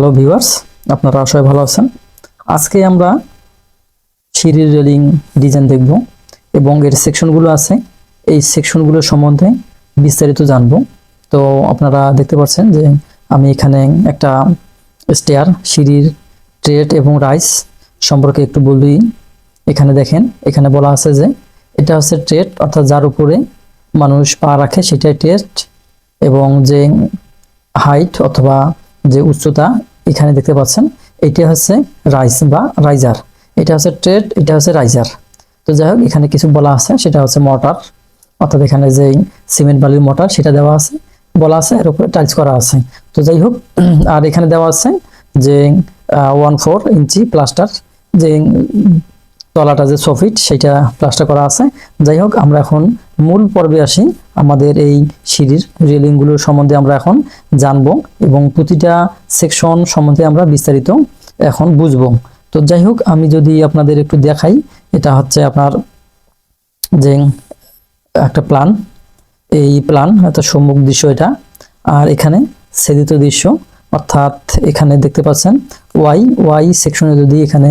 Hello viewers, আপনারা সবাই ভালো আছেন? আজকে আমরা সিঁড়ির রেলিং ডিজাইন দেখব এবং এর সেকশনগুলো আছে। এই সেকশনগুলো সম্বন্ধে বিস্তারিত জানব। তো আপনারা দেখতে পাচ্ছেন যে আমি এখানে একটা স্টেয়ার সিঁড়ির ট্রেড এবং রাইস সম্পর্কে একটু বলি। এখানে দেখেন, এখানে বলা আছে যে এটা হচ্ছে ট্রেড অর্থাৎ যার উপরে মানুষ পা রাখে সেটাই ট্রেড এবং যে হাইট অথবা যে উচ্চতা এখানে দেখতে পাচ্ছেন, এটা হচ্ছে রাইস বা রাইজার এটা হচ্ছে ট্রেড এটা হচ্ছে রাইজার তো যাই হোক, এখানে কিছু বলা আছে, সেটা হচ্ছে মোটর অর্থাৎ এখানে যে সিমেন্ট বালির মোটর সেটা দেওয়া আছে, বলা আছে, এর উপরে টাইলস করা আছে। তো যাই হোক, আর এখানে দেওয়া আছে যে ওয়ান ফোর ইঞ্চি প্লাস্টার যে তলাটা যে সফিট, সেটা প্লাস্টার করা আছে। যাই হোক, আমরা এখন মূল পর্বে আসি। আমাদের এই সিঁড়ির রেলিংগুলোর সম্বন্ধে আমরা এখন জানব এবং প্রতিটা সেকশন সম্বন্ধে আমরা বিস্তারিত এখন বুঝব। তো যাই হোক, আমি যদি আপনাদের একটু দেখাই, এটা হচ্ছে আপনার যে একটা প্ল্যান এই প্ল্যান একটা সম্মুখ দৃশ্য এটা। আর এখানে সেদিত দৃশ্য, অর্থাৎ এখানে দেখতে পাচ্ছেন ওয়াই ওয়াই সেকশনে যদি এখানে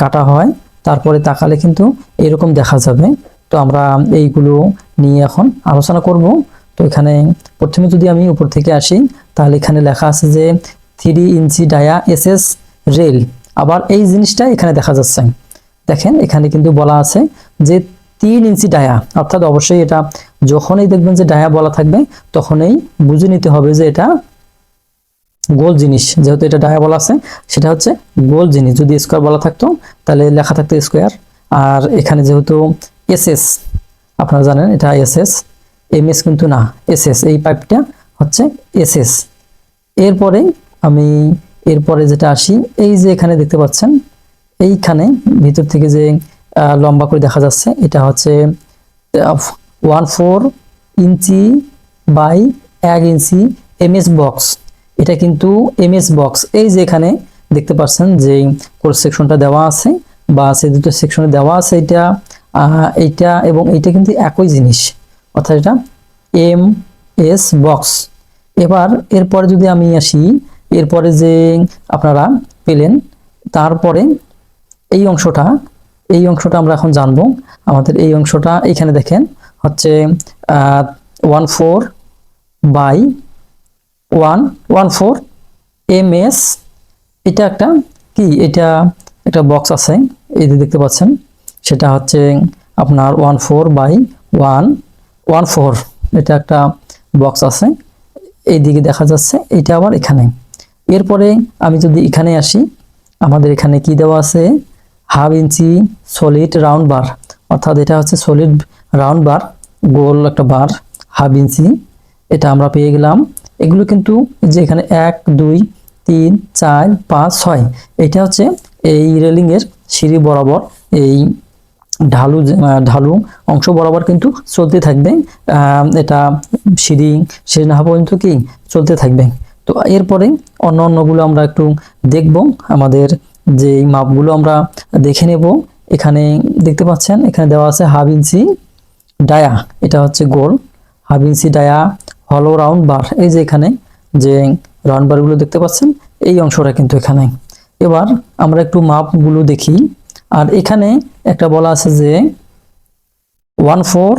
কাটা হয়, তারপরে তাকালে কিন্তু এরকম দেখা যাবে। তো আমরা এইগুলো নিয়ে এখন আলোচনা করব। তো এখানে প্রথমে যদি আমি উপর থেকে আসি, তাহলে এখানে লেখা আছে যে three inch dia S S rail আবার এই জিনিসটা এখানে দেখা যাচ্ছে। দেখেন, এখানে কিন্তু বলা আছে যে তিন ইঞ্চি ডায়া অর্থাৎ অবশ্যই এটা যখনই দেখবেন যে ডায়া বলা থাকবে, তখনই বুঝে নিতে হবে যে এটা গোল জিনিস। যেহেতু এটা ডায়া বলা আছে, সেটা হচ্ছে গোল জিনিস। যদি স্কোয়ার বলা থাকতো, তাহলে লেখা থাকতো স্কোয়ার আর এখানে যেহেতু এস এস আপনারা জানেন, এটা এস এস এম এস কিন্তু না এস এস এই পাইপটা হচ্ছে এস এস এরপরে আমি এরপরে যেটা আসি, এই যে এখানে দেখতে পাচ্ছেন, এইখানে ভিতর থেকে যে লম্বা করে দেখা যাচ্ছে, এটা হচ্ছে ওয়ান ফোর ইঞ্চি বাই এক ইঞ্চি এমএস বক্স এটা কিন্তু এমএস বক্স এই যে এখানে দেখতে পাচ্ছেন যে কোর্স সেকশনটা দেওয়া আছে, বা সে দুটো সেকশনে দেওয়া আছে এটা। এইটা এবং এইটা কিন্তু একই জিনিস। অর্থাৎ এটা এম এস বক্স। এবার এরপরে যদি আমি আসি, এরপরে যে আপনারা পেলেন, তারপরে এই অংশটা এই অংশটা আমরা এখন জানব। আমাদের এই অংশটা এখানে দেখেন, হচ্ছে one four by one one four M S এটা একটা কি? এটা একটা বক্স আছে, এই যে দেখতে পাচ্ছেন। সেটা হচ্ছে আপনার one four by one one four এটা একটা বক্স আছে, এইদিকে দেখা যাচ্ছে, এটা আবার এখানে। এরপরে আমি যদি এখানে আসি, আমাদের এখানে কি দেওয়া আছে? Half inch solid round bar অর্থাৎ এটা হচ্ছে সলিড রাউন্ড বার গোল একটা বার হাফ ইঞ্চি। এটা আমরা পেয়ে গেলাম। এগুলো কিন্তু যে এখানে এক, দুই, তিন, চার, পাঁচ, ছয়, এটা হচ্ছে এই রেলিংয়ের সিঁড়ি বরাবর এই ঢালু ঢালু অংশ বরাবর কিন্তু চলতে থাকবে। এটা সিঁড়ি সিঁড়ি না পর্যন্ত কি চলতে থাকবে। তো এরপরে অন্য অন্যগুলো আমরা একটু দেখব। আমাদের যে মাপগুলো আমরা দেখে নেব। এখানে দেখতে পাচ্ছেন, এখানে দেওয়া আছে হাফ ইঞ্চি ডায়া, এটা হচ্ছে গোল। হাফ ইঞ্চি ডায়া হলো রাউন্ড বার এই যে এখানে যে রাউন্ড বারগুলো দেখতে পাচ্ছেন, এই অংশটা কিন্তু এখানে। এবার আমরা একটু মাপগুলো দেখি। আর এখানে একটা বলা আছে যে one four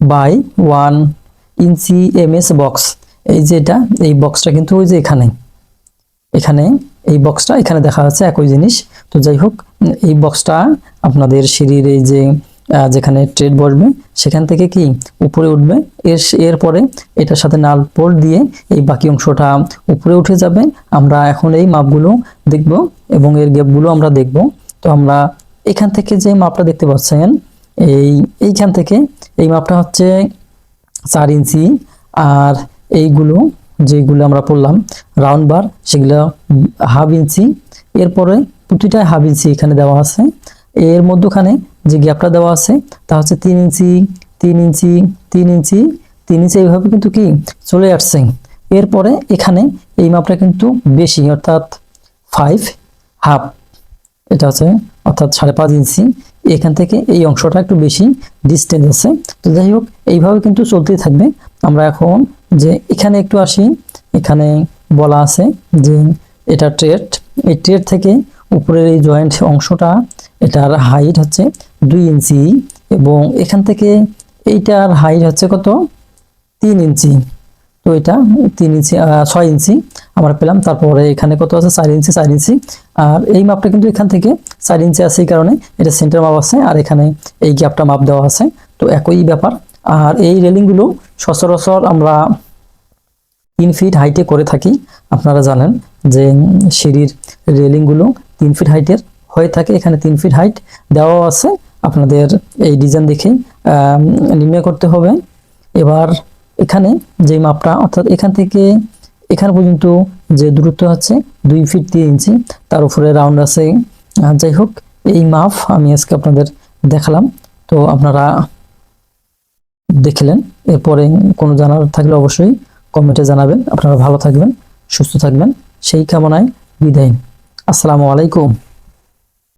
by one inch M S box. এই যে এটা, এই বক্সটা কিন্তু ওই যে এখানে। এখানে এই বক্সটা, এখানে দেখা যাচ্ছে একই জিনিস। তো যাই হোক, এই বক্সটা আপনাদের সিঁড়ির এই যে যেখানে ট্রেড বসবে, সেখান থেকে কি উপরে উঠবে? এর, এরপরে এটার সাথে নাল পোল দিয়ে এই বাকি অংশটা উপরে উঠে যাবে। আমরা এখন এই মাপগুলো দেখব এবং এর গ্যাপগুলো আমরা দেখব। তো আমরা এখান থেকে যে মাপটা দেখতে পাচ্ছেন, এই, এইখান থেকে এই মাপটা হচ্ছে চার ইঞ্চি আর এইগুলো যেগুলো আমরা পড়লাম, রাউন্ড বার, সেগুলো হাফ ইঞ্চি। এরপরে প্রতিটা হাফ ইঞ্চি এখানে দেওয়া আছে। এর মধ্যখানে যে গ্যাপটা দেওয়া আছে, তা হচ্ছে তিন ইঞ্চি তিন ইঞ্চি তিন ইঞ্চি। তিন ইঞ্চি এইভাবে কিন্তু কি চলে আসছে। এরপরে এখানে এই মাপটা কিন্তু বেশি, অর্থাৎ ফাইভ হাফ এটা হচ্ছে অর্থাৎ সাড়ে পাঁচ ইঞ্চি, এখান থেকে এই অংশটা একটু বেশি ডিস্টেন্স আছে। তো যাই হোক, এইভাবে কিন্তু চলতেই থাকবে। আমরা এখন যে এখানে একটু আসি, এখানে বলা আছে যে এটা ট্রেড। এই ট্রেড থেকে উপরের এই জয়েন্ট অংশটা, এটার হাইট হচ্ছে দুই ইঞ্চি এবং এখান থেকে এইটার হাইট হচ্ছে কত? তিন ইঞ্চি। তো এটা তিন ইঞ্চি ছয় ইঞ্চি আমরা পেলাম। তারপরে এখানে কত আছে? চার ইঞ্চি চার ইঞ্চি। আর এই মাপটা কিন্তু এখান থেকে চার ইঞ্চি আছে এই কারণে এটা সেন্টার মাপ আছে আর এখানে এই গ্যাপটা মাপ দেওয়া আছে। তো একই ব্যাপার। আর এই রেলিংগুলো সচরাচর আমরা তিন ফিট হাইটে করে থাকি। আপনারা জানেন যে সিঁড়ির রেলিংগুলো তিন ফিট হাইটের হয়ে থাকে। এখানে তিন ফিট হাইট দেওয়া আছে। আপনাদের এই ডিজাইন দেখে নির্ণয় করতে হবে। এবার এখানে যে মাপটা, অর্থাৎ এখান থেকে এখান পর্যন্ত যে দূরত্ব আছে দুই ফিট তিন ইঞ্চি তার উপরে রাউন্ড আছে। যাই হোক, এই মাপ আমি আজকে আপনাদের দেখালাম। তো আপনারা দেখলেন, এরপরে কোনো জানার থাকলে অবশ্যই কমেন্টে জানাবেন। আপনারা ভালো থাকবেন, সুস্থ থাকবেন। সেই কামনায় বিদায়। আসসালামু আলাইকুম।